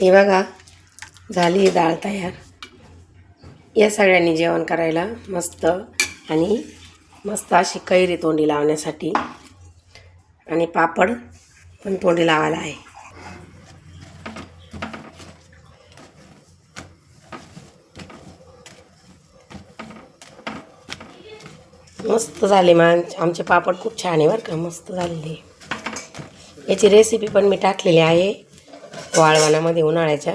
हे बघा झाली ही डाळ तयार. या सगळ्यांनी जेवण करायला मस्त आणि मस्त अशी कैरी तोंडी लावण्यासाठी. आणि पापड पण तोंडी लावायला आहे. मस्त झाले मान आमचे पापड खूप छान आहे बरं का मस्त झालेले. याची रेसिपी पण मी टाकलेली आहे. वाळवणामध्ये उन्हाळ्याच्या.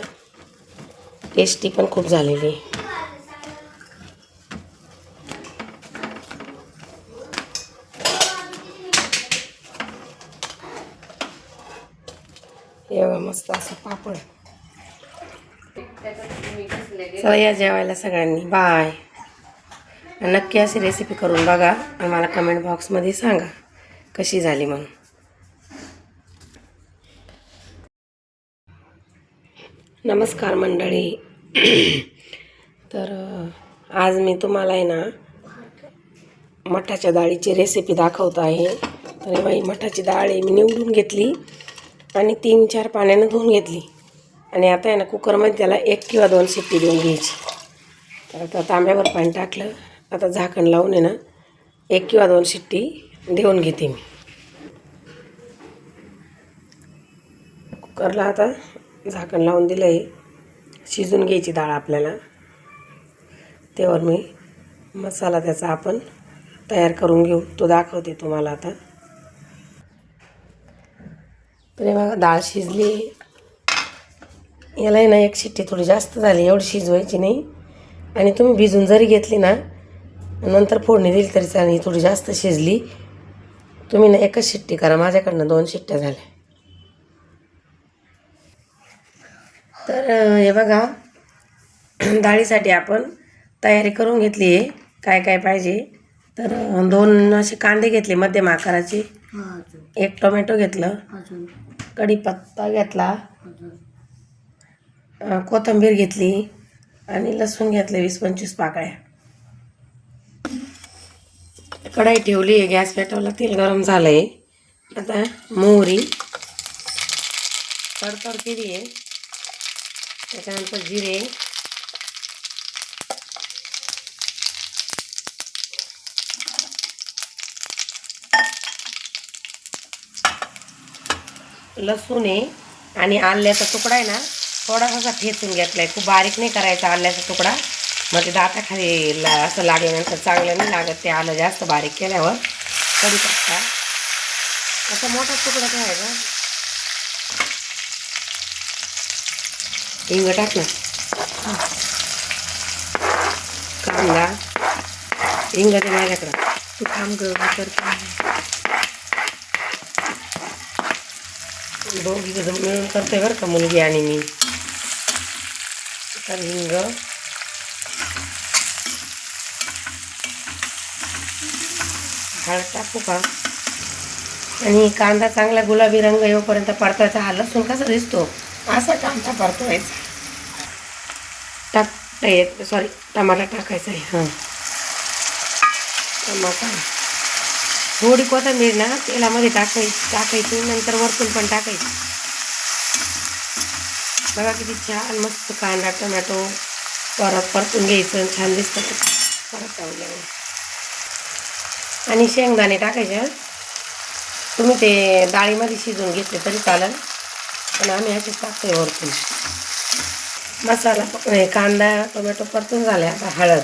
टेस्टी पण खूप झालेली. आहे मस्त असं पापड. चला या जेवायला सगळ्यांनी. बाय नक्की अशी रेसिपी करून बघा आणि मला कमेंट बॉक्समध्ये सांगा कशी झाली म्हणून. नमस्कार मंडळी. तर आज मी तुम्हाला आहे ना मठाच्या डाळीची रेसिपी दाखवत आहे. तर बाई मठाची डाळ आहे मी निवडून घेतली आणि तीन चार पाण्यानं धुवून घेतली. आणि आता आहे ना कुकरमध्ये त्याला एक किंवा दोन शिट्टी देऊन घ्यायची. तर आता तांब्यावर पाणी टाकलं. आता झाकण लावून आहे ना एक किंवा दोन शिट्टी देऊन घेते मी. कुकरला आता झाकण लावून दिलं आहे शिजून घ्यायची डाळ आपल्याला. त्यावर मी मसाला त्याचा आपण तयार करून घेऊ. तो दाखवते तुम्हाला आता. तर बघा डाळ शिजली. याला ना एक शिट्टी थोडी जास्त झाली एवढी शिजवायची नाही. आणि तुम्ही भिजून जरी घेतली ना नंतर फोडणी दिली तरी चालेल ही थोडी जास्त शिजली. तुम्ही ना एकच शिट्टी करा माझ्याकडनं दोन शिट्ट्या झाल्या. तर हे बघा. डाळीसाठी आपण तयारी करून घेतली आहे. काय काय पाहिजे? तर दोन असे कांदे घेतले मध्यम आकाराचे. एक टोमॅटो घेतलं. कढीपत्ता घेतला. कोथिंबीर घेतली आणि लसूण घेतले वीस पंचवीस पाकळ्या. कढाई ठेवली आहे. गॅस पेटवला. तेल गरम झालं आहे आता मोहरी. तडतड केली आहे. त्याच्यानंतर जिरे. लसूण आहे. आणि आल्याचा तुकडा आहे ना थोडासा ठेचून घेतला आहे खूप बारीक नाही करायचा आल्याचा तुकडा. मग ते दाताखाली ला असं लागल्यानंतर चांगलं नाही लागत ते आलं जास्त बारीक केल्यावर. कढीपत्ता. असा मोठा तुकडा ठेवायचा हिंग टाक ना. कांदा. हिंग ते माझ्याकडं. तू थांब ग मी करते. दोघी मिळून करते बरं का मुलगी आणि मी. तर हिंग. हळद टाकू का? आणि कांदा चांगला गुलाबी रंग येऊपर्यंत परतायचा हा लसूण कसा दिसतो? असा कांदा परतवायचा टाक सॉरी टमाटा टाकायचा आहे. हां. टमाटा थोडी कोथिंबीर ना तेलामध्ये टाकायची टाकायची नंतर वरतून पण टाकायची. बघा किती छान मस्त कांदा टमॅटो परत परतून घ्यायचं छान दिसतं. परत आणि शेंगदाणे टाकायचे. तुम्ही ते डाळीमध्ये शिजवून घेतले तरी चालेल. पण आम्ही ह्याची टाकतो आहे वरतून. मसाला हे कांदा टोमॅटो परतून झाले आता हळद.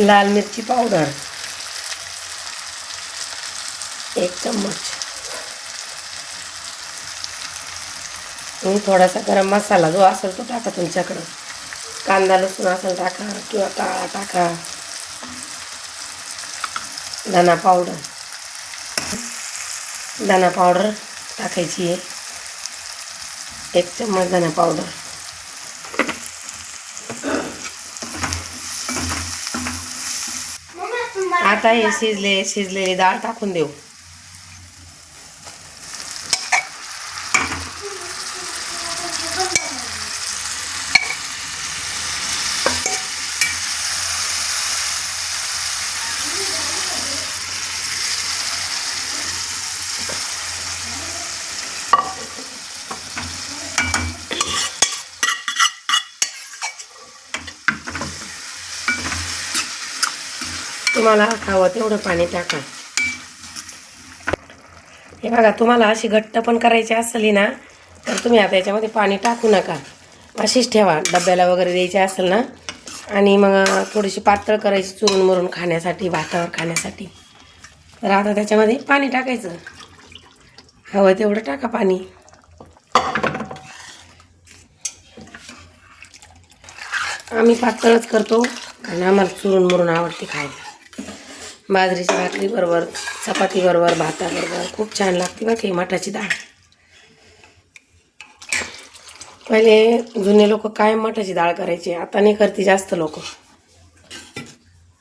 लाल मिरची पावडर. एक चम्मच. आणि थोडासा गरम मसाला जो असेल तो टाका तुमच्याकडं. कांदा लसूण असेल टाका किंवा काळा टाका. धना पावडर. धना पावडर टाकायची आहे. एक चम्मच धना पावडर आता हे शिजले शिजलेली डाळ टाकून देऊ. तुम्हाला खावं तेवढं पाणी टाका. हे बघा तुम्हाला अशी घट्ट पण करायची असेल ना तर तुम्ही आता याच्यामध्ये पाणी टाकू नका. अशीच ठेवा डब्याला वगैरे द्यायची असेल ना. आणि मग थोडीशी पातळ करायची चुरून मुरून खाण्यासाठी भातावर खाण्यासाठी. तर आता त्याच्यामध्ये पाणी टाकायचं. हवं तेवढं टाका पाणी. आम्ही पातळच करतो कारण आम्हाला चुरून मुरून आवडते खायला. बाजरीच्या भाकरीबरोबर चपातीबरोबर भाताबरोबर. खूप छान लागते बघ ही मठाची डाळ. पहिले जुने लोक काय मठाची डाळ करायचे आता नाही करते जास्त लोक.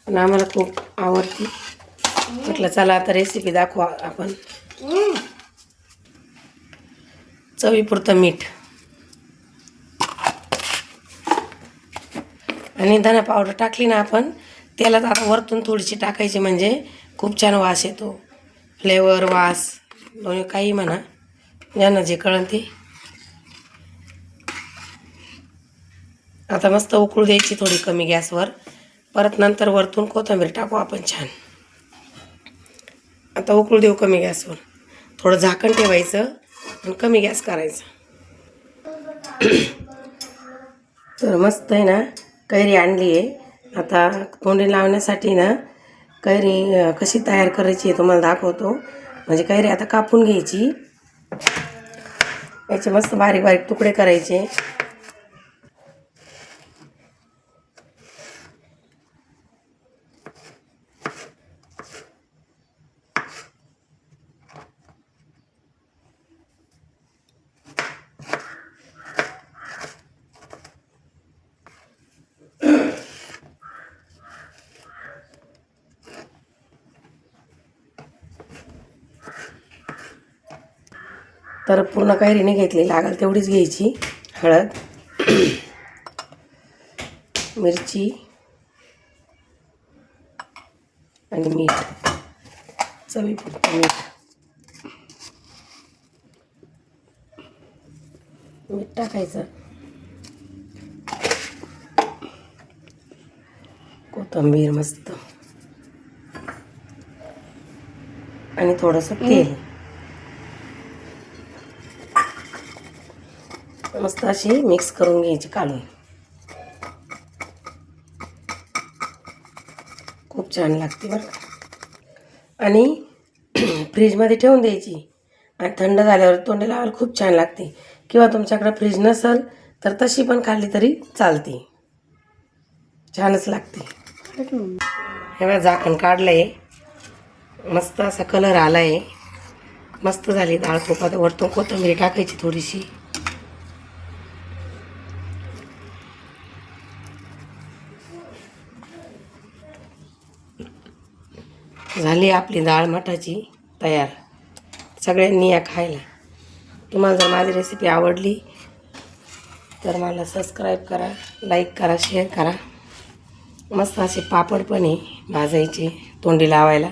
पण आम्हाला खूप आवडती. म्हटलं चला आता रेसिपी दाखवा आपण. चवीपुरतं मीठ. आणि धना पावडर टाकली ना आपण तेलात आता वरतून थोडीशी टाकायची म्हणजे खूप छान वास येतो. फ्लेवर वास दोन्ही काही म्हणा. ज्यांना जे कळन ते. आता मस्त उकळू द्यायची थोडी कमी गॅसवर. परत नंतर वरतून कोथिंबीर टाकू आपण छान. आता उकळू देऊ कमी गॅसवर. थोडं झाकण ठेवायचं आणि कमी गॅस करायचा. तर मस्त आहे ना कैरी आणली आहे. आता तोंडी लावण्यासाठी ना कैरी कशी तयार करायची आहे तुम्हाला दाखवतो. म्हणजे कैरी आता कापून घ्यायची. याचे मस्त बारीक बारीक तुकडे करायचे. तर पूर्ण कैरी नाही घेतली. लागेल तेवढीच घ्यायची. हळद मिरची आणि मीठ. चवीपुरतं मीठ. मीठ टाकायचं. कोथिंबीर मस्त. आणि थोडंसं तेल. मस्त अशी मिक्स करून घ्यायची काढून खूप छान लागते बरं का. आणि फ्रीजमध्ये ठेवून द्यायची. आणि थंड झाल्यावर तोंडी लावायला खूप छान लागते. किंवा तुमच्याकडे फ्रीज नसेल तर तशी पण खाल्ली तरी चालते. छानच लागते. हे बघा झाकण काढलं आहे मस्त असा कलर आला आहे मस्त झाली डाळ खूप. वरतून कोथंबीर टाकायची थोडीशी. झाली आपली डाळ मठाची तयार. सगळ्यांनी या खायला. तुम्हाला जर माझी रेसिपी आवडली तर मला सबस्क्राईब करा लाईक करा शेअर करा. मस्त असे पापड पण आहे भाजायचे तोंडी लावायला.